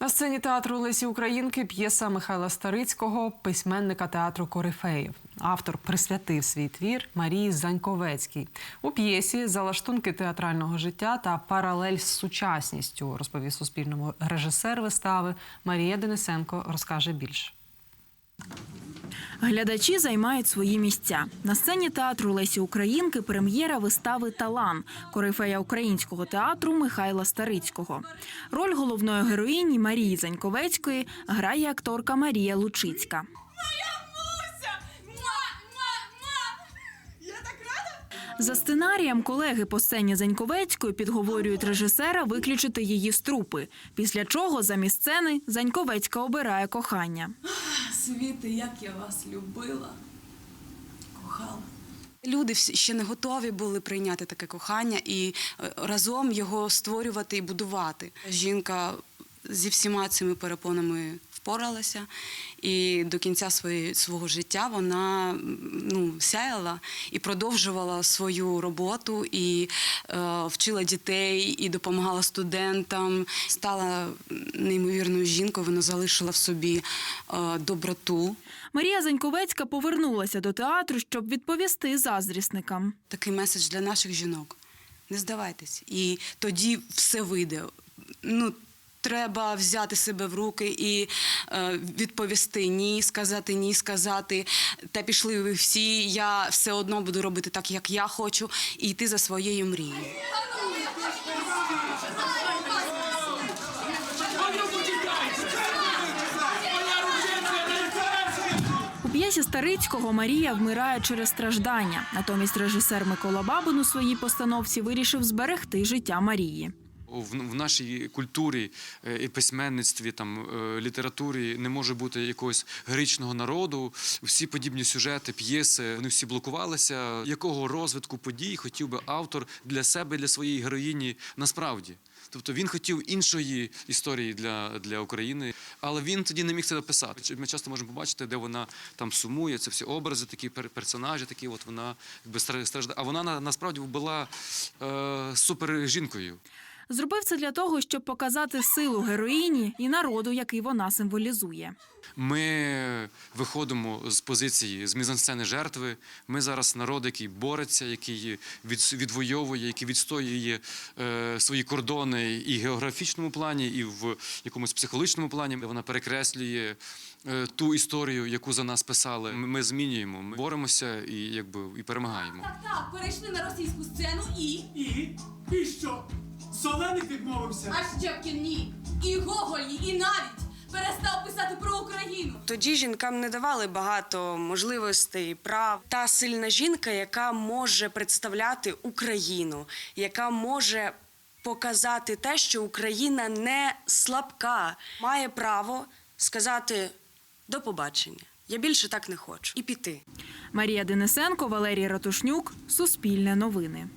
На сцені театру Лесі Українки п'єса Михайла Старицького, письменника театру Корифеїв. Автор присвятив свій твір Марії Заньковецькій. У п'єсі залаштунки театрального життя та паралель з сучасністю, розповів Суспільному режисер вистави Марія Денисенко розкаже більше. Глядачі займають свої місця. На сцені театру Лесі Українки прем'єра вистави Талан корифея українського театру Михайла Старицького. Роль головної героїні Марії Заньковецької грає акторка Марія Лучицька. За сценарієм колеги по сцені Заньковецької підговорюють режисера виключити її з трупи. Після чого замість сцени Заньковецька обирає кохання. Світи, як я вас любила, кохала. Люди ще не готові були прийняти таке кохання і е, разом його створювати і будувати. Жінка зі всіма цими перепонами впоралася, і до кінця своєї, свого життя вона ну, сяяла і продовжувала свою роботу, і е, вчила дітей, і допомагала студентам. Стала неймовірною жінкою, вона залишила в собі е, доброту. Марія Заньковецька повернулася до театру, щоб відповісти заздрісникам. такий меседж для наших жінок. Не здавайтесь. І тоді все вийде. Ну, треба взяти себе в руки і е, відповісти ні, сказати ні, сказати. Та пішли ви всі, я все одно буду робити так, як я хочу, і йти за своєю мрією. У п'єсі Старицького Марія вмирає через страждання. Натомість режисер Микола Бабин у своїй постановці вирішив зберегти життя Марії. В, нашій культурі е, і письменництві, там е, літературі не може бути якогось героїчного народу. Всі подібні сюжети, п'єси, вони всі блокувалися. Якого розвитку подій хотів би автор для себе, для своєї героїні насправді? Тобто він хотів іншої історії для, для України, але він тоді не міг це написати. Ми часто можемо побачити, де вона там сумує, це всі образи, такі персонажі, такі от вона якби стра- страждає. А вона насправді була е, супер жінкою. Зробив це для того, щоб показати силу героїні і народу, який вона символізує. Ми виходимо з позиції з мізансцени жертви. Ми зараз народ, який бореться, який від, відвоює, який відстоює е, свої кордони і в географічному плані, і в якомусь психологічному плані. Вона перекреслює е, ту історію, яку за нас писали. Ми, ми змінюємо, ми боремося і якби і перемагаємо. Так, так, перейшли на російську сцену і. І? І що? Соленик відмовився? А ще в кіні, і Гоголі, і навіть перестав писати про Україну. Тоді жінкам не давали багато можливостей, прав. Та сильна жінка, яка може представляти Україну, яка може показати те, що Україна не слабка, має право сказати до побачення. Я більше так не хочу і піти. Марія Денисенко, Валерій Ратушнюк, Суспільне новини.